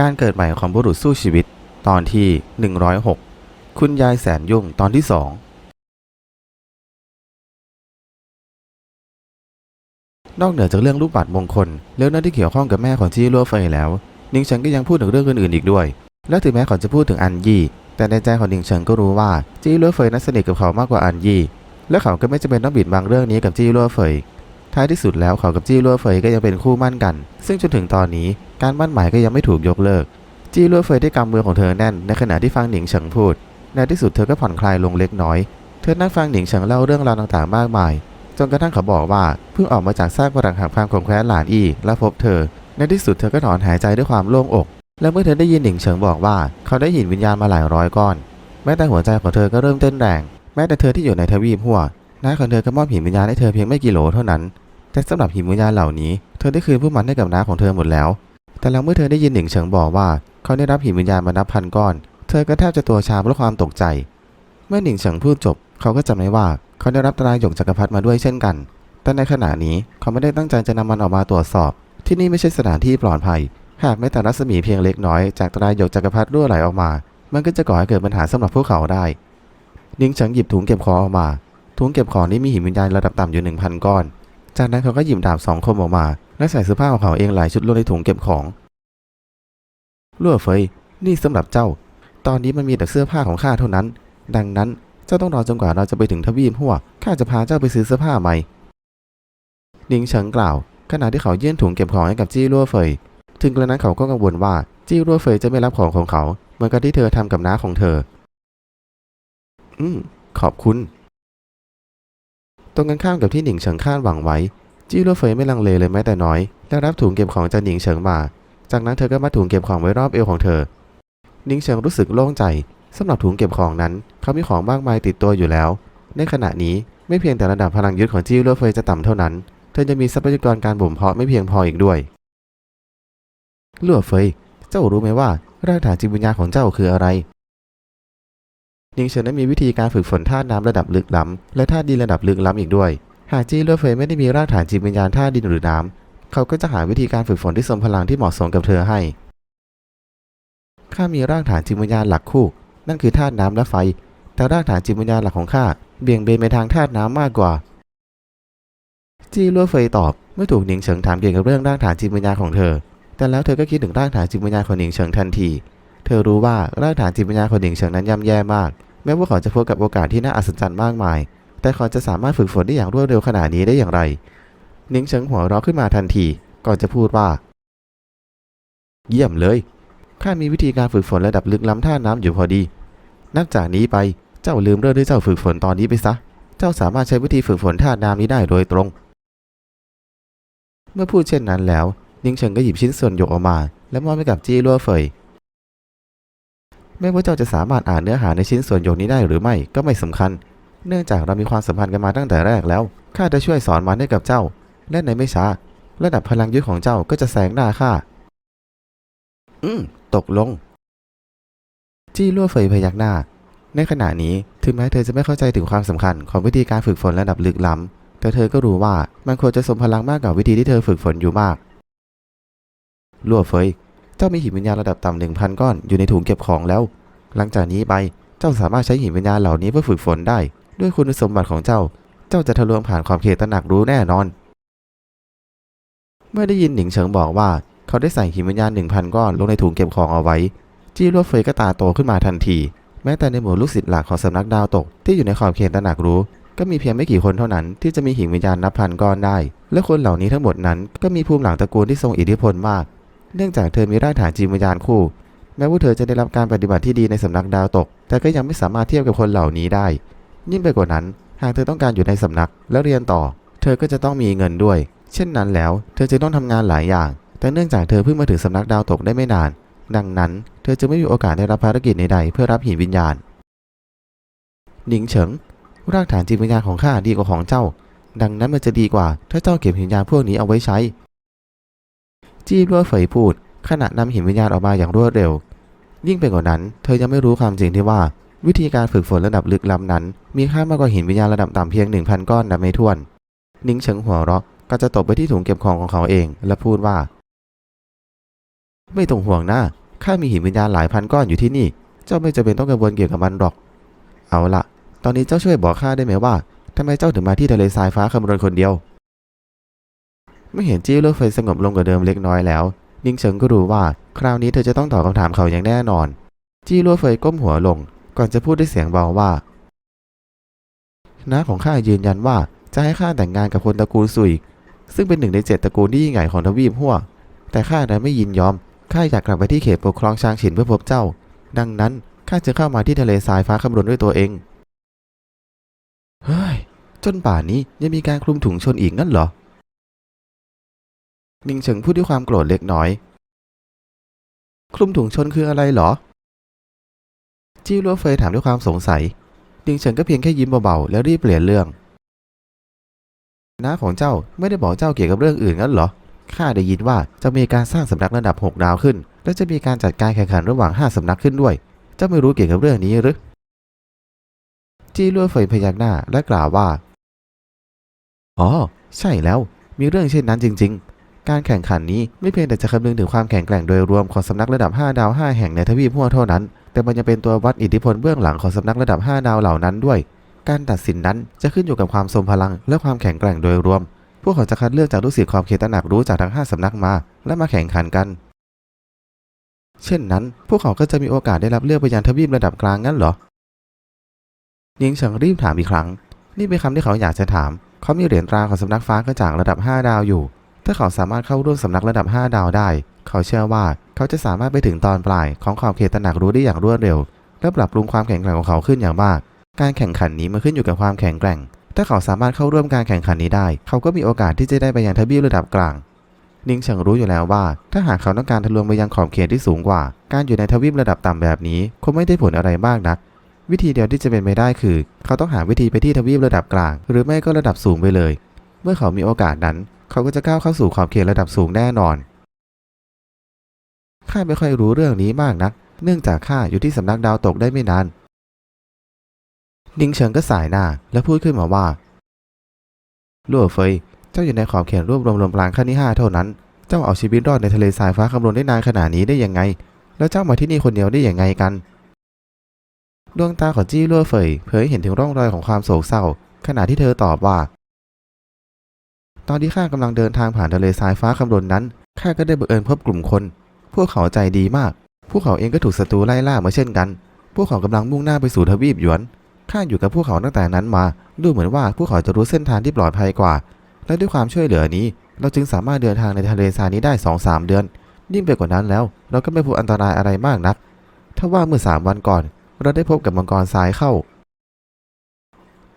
การเกิดใหม่ของบุรุษสู้ชีวิต ตอนที่ 106 คุณยายแสนยุ่งตอนที่สองนอกเหนือจากเรื่องลูกปัดมงคลเรื่องนั้นที่เกี่ยวข้องกับแม่ของจี้ลัวเฟยแล้ว นิงเฉิงก็ยังพูดถึงเรื่องอื่นๆอีกด้วย และถึงแม้เขาจะพูดถึงอันยี่ แต่ในใจของนิงเฉิงก็รู้ว่าจี้ลัวเฟยนั้นสนิทกับเขามากกว่าอันยี่ และเขาก็ไม่จำเป็นต้องบิดบังเรื่องนี้กับจี้ลัวเฟย ท้ายที่สุดแล้วเขากับจี้ลัวเฟยก็ยังเป็นคู่มั่นกัน ซึ่งจนถึงตอนนี้การมั่นหมายก็ยังไม่ถูกยกเลิก จี้ลัวเฟยได้กำมือของเธอแน่น ในขณะที่ฟังหนิงเฉิงพูด ในที่สุดเธอก็ผ่อนคลายลงเล็กน้อย เธอนั่งฟังหนิงเฉิงเล่าเรื่องราวต่างๆ มากมาย จนกระทั่งเขาบอกว่าเพิ่งออกมาจากซากปรักหักพังของแคว้นหลานอีและพบเธอ ในที่สุดเธอก็ถอนหายใจด้วยความโล่งอก และเมื่อเธอได้ยินหนิงเฉิงบอกว่า เขาได้หินวิญญาณมาหลายร้อยก้อน แม้แต่หัวใจของเธอก็เริ่มเต้นแรง แม้แต่เธอที่อยู่ในทวีปหัวน้าของเธอก็มอบหินวิญญาณให้เธอเพียงไม่กี่โหลเท่านั้น แต่สำหรับหินวิญญาณเหล่านี้ เธอได้คืนพวกมันให้กับน้าของเธอหมดแล้ว แต่แล้วเมื่อเธอได้ยินหนิงเฉิงบอกว่า เขาได้รับหินวิญญาณมานับพันก้อน เธอก็แทบจะตัวชาเพราะความตกใจ เมื่อหนิงเฉิงพูดจบ เขาก็จำได้ว่าเขาได้รับตรายหยกจักรพรรดิมาด้วยเช่นกัน แต่ในขณะนี้เขาไม่ได้ตั้งใจจะนำมันออกมาตรวจสอบ ที่นี่ไม่ใช่สถานที่ปลอดภัย หากแม้แต่รัศมีเพียงเล็กน้อยจากตรายหยกจักรพรรดิรั่วไหลออกมา มันก็จะก่อให้เกิดปัญหาสำหรับพวกเขาได้หนิงเฉิงหยิบถุงเก็บของออกมา ถุงเก็บของนี้มีหินวิญญาณระดับต่ำอยู่หนึ่งพันก้อน จากนั้นเขาก็หยิบดาบสองคมออกมา และใส่เสื้อผ้าของเขาเองหลายชุดลงในถุงเก็บของลั่วเฟย นี่สำหรับเจ้า ตอนนี้มันมีแต่เสื้อผ้าของข้าเท่านั้น ดังนั้นเจ้าต้องรอจนกว่าเราจะไปถึงทวีปหัวข้าจะพาเจ้าไปซื้อเสื้อผ้าใหม่หนิงเฉิงกล่าว ขณะที่เขายื่นถุงเก็บของให้กับจี้ลั่วเฟย ถึงกระนั้นเขาก็กังวลว่าจี้ลั่วเฟยจะไม่รับของของเขา เหมือนกับที่เธอทำกับน้าของเธอ อืมขอบคุณ ตรงกันข้ามกับที่หนิงเฉิงคาดหวังไว้ จี้ลั่เฟยไม่ลังเลเลยแม้แต่น้อย และรับถุงเก็บของจากหนิงเฉิงมา จากนั้นเธอก็มัดถุงเก็บของไว้รอบเอวของเธอ หนิงเฉิงรู้สึกโล่งใจสำหรับถุงเก็บของนั้น เขามีของมากมายติดตัวอยู่แล้ว ในขณะนี้ไม่เพียงแต่ระดับพลังยึดของจี้ลั่เฟยจะต่ำเท่านั้น เธอจะมีทรัพยากรการบ่มเพาะไม่เพียงพออีกด้วยลั่เฟย เจ้ารู้ไหมว่ารากฐานจิตวิญญาณของเจ้าคืออะไร หนิงเฉิงนั้นมีวิธีการฝึกฝนธาตุน้ำระดับลึกล้ำและธาตุดินระดับลึกล้ำอีกด้วย หากจี้ลั่วเฟยไม่ได้มีรากฐานจิตวิญญาณธาตุดินหรือน้ำเขาก็จะหาวิธีการฝึกฝนที่ทรงพลังที่เหมาะสมกับเธอให้ข้ามีรากฐานจิตวิญญาณหลักคู่ นั่นคือธาตุน้ำและไฟ แต่รากฐานจิตวิญญาณหลักของข้าเบี่ยงเบนไปทางธาตุน้ำมากกว่า จี้ลั่วเฟยตอบเมื่อถูกหนิงเฉิงถามเกี่ยวกับเรื่องรากฐานจิตวิญญาณของเธอ แต่แล้วเธอก็คิดถึงรากฐานจิตวิญญาณของหนิงเฉิงทันที เธอรู้ว่ารากฐานจิตวิญญาณของหนิงเฉิงนั้นย่ำแย่มาก แม้ว่าเขาจะพบกับโอกาสที่น่าอัศจรรย์มากมาย แต่เขาจะสามารถฝึกฝนได้อย่างรวดเร็วขนาดนี้ได้อย่างไรหนิงเฉิงหัวเราะขึ้นมาทันที ก่อนจะพูดว่า เยี่ยมเลย ข้ามีวิธีการฝึกฝนระดับลึกล้ำท่าน้ำอยู่พอดี นับจากนี้ไป เจ้าลืมเรื่องที่เจ้าฝึกฝนตอนนี้ไปซะ เจ้าสามารถใช้วิธีฝึกฝนท่าน้ำนี้ได้โดยตรง เมื่อพูดเช่นนั้นแล้วนิงเฉิงก็หยิบชิ้นส่วนหยกออกมา และมอบให้กับจี้ลัวเฟย ไม่ว่าเจ้าจะสามารถอ่านเนื้อหาในชิ้นส่วนยกนี้ได้หรือไม่ก็ไม่สำคัญ เนื่องจากเรามีความสัมพันธ์กันมาตั้งแต่แรกแล้ว ข้าจะช่วยสอนมันให้กับเจ้า และในไม่ช้า ระดับพลังยึดของเจ้าก็จะแซงหน้าข้า อืม ตกลง จี้ลั่วเฟยพยักหน้า ในขณะนี้ถึงแม้เธอจะไม่เข้าใจถึงความสำคัญของวิธีการฝึกฝนระดับลึกล้ำแต่เธอก็รู้ว่ามันควรจะสมพลังมากกว่าวิธีที่เธอฝึกฝนอยู่มาก ลั่วเฟย จ้ามีหินวิญญาณระดับต่ำหนึ่งพันก้อนอยู่ในถุงเก็บของแล้ว หลังจากนี้ไปเจ้าสามารถใช้หินวิญญาณเหล่านี้เพื่อฝึกฝนได้ ด้วยคุณสมบัติของเจ้า เจ้าจะทะลวงผ่านขอบเขตตระหนักรู้แน่นอน เมื่อได้ยินหนิงเฉิงบอกว่า เขาได้ใส่หินวิญญาณหนึ่งพันก้อนลงในถุงเก็บของเอาไว้ จี้ลั่วเฟยก็ตาโตขึ้นมาทันที แม้แต่ในหมู่ลูกศิษย์หลักของสำนักดาวตกที่อยู่ในขอบเขตตระหนักรู้ ก็มีเพียงไม่กี่คนเท่านั้น ที่จะมีหินวิญญาณนับพันก้อนได้ และคนเหล่านี้ทั้งหมดนั้นก็มีภูมิหลังตระกูลที่ทรงอิทธิพลมาก เนื่องจากเธอมีรากฐานจิตวิญญาณคู่ แม้ว่าเธอจะได้รับการปฏิบัติที่ดีในสำนักดาวตก แต่ก็ยังไม่สามารถเทียบกับคนเหล่านี้ได้ ยิ่งไปกว่านั้น หากเธอต้องการอยู่ในสำนักแล้วเรียนต่อ เธอก็จะต้องมีเงินด้วย เช่นนั้นแล้ว เธอจะต้องทำงานหลายอย่าง แต่เนื่องจากเธอเพิ่งมาถึงสำนักดาวตกได้ไม่นาน ดังนั้น เธอจะไม่มีโอกาสได้รับภารกิจใดๆเพื่อรับหินวิญญาณ หนิงเฉิง รากฐานจิตวิญญาณของข้าดีกว่าของเจ้า ดังนั้นมันจะดีกว่าถ้าเจ้าเก็บหินวิญญาณพวกนี้เอาไว้ใช้ จี้รั่วเฟยพูด ขณะนำหินวิญญาณออกมาอย่างรวดเร็ว ยิ่งไปกว่านั้น เธอยังไม่รู้ความจริงที่ว่า วิธีการฝึกฝนระดับลึกล้ำนั้น มีค่ามากกว่าหินวิญญาณระดับต่ำเพียงหนึ่งพันก้อนนับไม่ถ้วน นิ้งเฉิงหัวเราะก็จะตบไปที่ถุงเก็บของของเขาเอง และพูดว่า ไม่ต้องห่วงนะข้ามีหินวิญญาณหลายพันก้อนอยู่ที่นี่ เจ้าไม่จำเป็นต้องกังวลเกี่ยวกับมันหรอก เอาละตอนนี้เจ้าช่วยบอกข้าได้ไหมว่าทำไมเจ้าถึงมาที่ทะเลทรายฟ้าคำรณคนเดียว ไม่เห็นจี้เลือเฟยสงบลงกว่าเดิมเล็กน้อยแล้ว นิงเฉิงก็รู้ว่า คราวนี้เธอจะต้องตอบคำถามเขาอย่างแน่นอน จี้ลัวเฟยก้มหัวลง ก่อนจะพูดด้วยเสียงเบาว่าน้าของข้ายืนยันว่าจะให้ข้าแต่งงานกับคนตระกูลซุย ซึ่งเป็นหนึ่งในเจ็ดตระกูลที่ยิ่งใหญ่ของทวีปหัวแต่ข้านั้นไม่ยินยอมข้าอยากกลับไปที่เขตปกครองชางฉินเพื่อพบเจ้า ดังนั้นข้าจะเข้ามาที่ทะเลทรายฟ้าคำรณด้วยตัวเองเฮ้ยจนป่านนี้ยังมีการคลุมถุงชนอีกงั้นเหรอ นิงเฉิงพูดด้วยความโกรธเล็กน้อย คลุมถุงชนคืออะไรเหรอจี้ลัวเฟยถามด้วยความสงสัย นิงเฉิงก็เพียงแค่ยิ้มเบาๆแล้วรีบเปลี่ยนเรื่องน้าของเจ้าไม่ได้บอกเจ้าเกี่ยวกับเรื่องอื่นงั้นเหรอ ข้าได้ยินว่าจะมีการสร้างสำนักระดับ 6 ดาวขึ้น และจะมีการจัดการแข่งขันระหว่าง 5 สำนักขึ้นด้วย เจ้าไม่รู้เกี่ยวกับเรื่องนี้หรือ จี้ลัวเฟยพยักหน้าและกล่าวว่า อ๋อ ใช่แล้ว มีเรื่องเช่นนั้นจริงๆ การแข่งขันนี้ไม่เพียงแต่จะคำนึงถึงความแข็งแกร่งโดยรวมของสำนักระดับ 5 ดาว 5 แห่งในทวีปหัวเท่านั้น แต่มันยังเป็นตัววัดอิทธิพลเบื้องหลังของสำนักระดับ 5 ดาวเหล่านั้นด้วย การตัดสินนั้นจะขึ้นอยู่กับความทรงพลัง และความแข็งแกร่งโดยรวม พวกเขาจะคัดเลือกจากลูกศิษย์ความเขตตระหนักรู้จากทั้ง 5สำนักมา และมาแข่งขันกัน เช่นนั้น พวกเขาก็จะมีโอกาสได้รับเลือกไปยังทวีประดับกลางงั้นเหรอยิงเฉิงรีบถามอีกครั้ง นี่เป็นคำที่เขาอยากจะถาม เขามีเหรียญตราของสำนักฟ้ากระจ่างระดับ 5 ดาวอยู่ ถ้าเขาสามารถเข้าร่วมสำนักระดับ 5 ดาวได้ เขาเชื่อว่าเขาจะสามารถไปถึงตอนปลายของขอบเขตตระหนักรู้ได้อย่างรวดเร็ว และปรับปรุงความแข็งแกร่งของเขาขึ้นอย่างมาก การแข่งขันนี้มันขึ้นอยู่กับความแข็งแกร่ง ถ้าเขาสามารถเข้าร่วมการแข่งขันนี้ได้ เขาก็มีโอกาสที่จะได้ไปยังทวีประดับกลาง นิงเฉิงรู้อยู่แล้วว่า ถ้าหากเขาต้องการทะลวงไปยังขอบเขตที่สูงกว่า การอยู่ในทวีประดับต่ำแบบนี้คงไม่ได้ผลอะไรมากนักวิธีเดียวที่จะเป็นไปได้คือ เขาต้องหาวิธีไปที่ทวีประดับกลาง หรือไม่ก็ระดับสูงไปเลย เมื่อเขามีโอกาสนั้น เขาก็จะก้าวเข้าสู่ขอบเขตระดับสูงแน่นอน ข้าไม่ค่อยรู้เรื่องนี้มากนัก เนื่องจากข้าอยู่ที่สำนักดาวตกได้ไม่นาน นิงเฉิงก็สายหน้า และพูดขึ้นมาว่าลั่วเฟย เจ้าอยู่ในขอบเขตรวบรวมลมปราณขั้นที่ห้าเท่านั้น เจ้าเอาชีวิตรอดในทะเลทรายฟ้าคำรณได้นานขนาดนี้ได้ยังไง แล้วเจ้ามาที่นี่คนเดียวได้ยังไงกัน ดวงตาของจี้ลั่วเฟยเผยเห็นถึงร่องรอยของความโศกเศร้า ขณะที่เธอตอบว่า อนที่ข้ากำลังเดินทางผ่านทะเลทรายฟ้าคำรณนั้นข้าก็ได้บังเอิญพบกลุ่มคน พวกเขาใจดีมาก พวกเขาเองก็ถูกศัตรูไล่ล่าเหมือนเช่นกัน พวกเขากำลังมุ่งหน้าไปสู่ทวีปหยวนข้าอยู่กับพวกเขาตั้งแต่นั้นมา ดูเหมือนว่าพวกเขาจะรู้เส้นทางที่ปลอดภัยกว่า และด้วยความช่วยเหลือนี้ เราจึงสามารถเดินทางในทะเลทรายนี้ได้2อสเดือน ยิ่งไปกว่านั้นแล้ว เราก็ไม่พบอันตรายอะไรมากนัก ถ้าว่าเมื่อสามวันก่อน เราได้พบกับมังกรทรายเข้า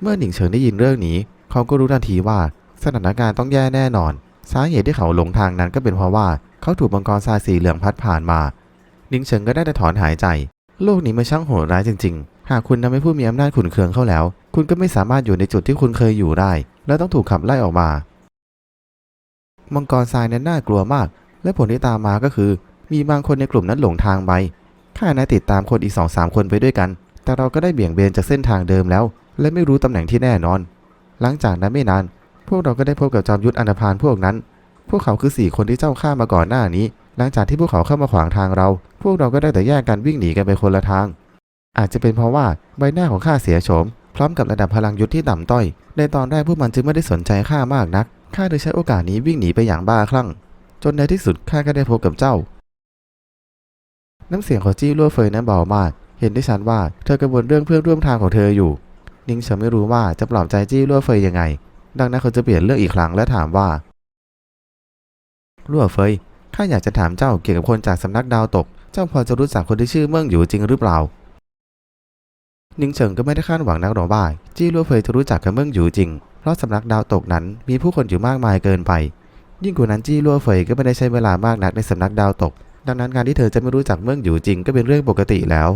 เมื่อหนิงเฉิงได้ยินเรื่องนี้ เขาก็รู้ทันทีว่า สถานการณ์ต้องแย่แน่นอน สาเหตุที่เขาหลงทางนั้นก็เป็นเพราะว่าเขาถูกมังกรทรายสีเหลืองพัดผ่านมานิงเฉิงก็ได้แต่ถอนหายใจ โลกนี้มันช่างโหดร้ายจริง ๆ หากคุณทำให้ผู้มีอำนาจขุนเคืองเข้าแล้ว คุณก็ไม่สามารถอยู่ในจุดที่คุณเคยอยู่ได้ และต้องถูกขับไล่ออกมา มังกรทรายนั้นน่ากลัวมาก และผลที่ตามมาก็คือ มีบางคนในกลุ่มนั้นหลงทางไปข้านายติดตามคนอีกสองสามคนไปด้วยกัน แต่เราก็ได้เบี่ยงเบนจากเส้นทางเดิมแล้ว และไม่รู้ตำแหน่งที่แน่นอน หลังจากนั้นไม่นาน พวกเราก็ได้พบกับจอมยุทธอันพาลพวกนั้น พวกเขาคือสี่คนที่เจ้าฆ่ามาก่อนหน้านี้ หลังจากที่พวกเขาเข้ามาขวางทางเรา พวกเราก็ได้แต่แยกกันวิ่งหนีกันไปคนละทาง อาจจะเป็นเพราะว่าใบหน้าของข้าเสียโฉม พร้อมกับระดับพลังยุทธที่ต่ำต้อย ในตอนแรกพวกมันจึงไม่ได้สนใจข้ามากนัก ข้าเลยใช้โอกาสนี้วิ่งหนีไปอย่างบ้าคลั่ง จนในที่สุดข้าก็ได้พบกับเจ้า น้ำเสียงของจี้รั่วเฟยนั้นเบามาก เห็นได้ชัดว่าเธอกังวลเรื่องเพื่อนร่วมทางของเธออยู่ นิงเฉิงไม่รู้ว่าจะปลอบใจจี้รั่วเฟยยังไง ดังนั้นเขาจะเปลี่ยนเรื่องอีกครั้งและถามว่ารั่วเฟยข้าอยากจะถามเจ้าเกี่ยวกับคนจากสำนักดาวตก เจ้าพอจะรู้จักคนที่ชื่อเมืองอยู่จริงหรือเปล่านิงเฉิงก็ไม่ได้คาดหวังนักหรอกว่าจี้ลั่วเฟยจะรู้จักกับเมืองอยู่จริง เพราะสำนักดาวตกนั้นมีผู้คนอยู่มากมายเกินไป ยิ่งกว่านั้นจี้ลั่วเฟยก็ไม่ได้ใช้เวลามากนักในสำนักดาวตก ดังนั้นการที่เธอจะไม่รู้จักเมืองอยู่จริงก็เป็นเรื่องปกติแล้ว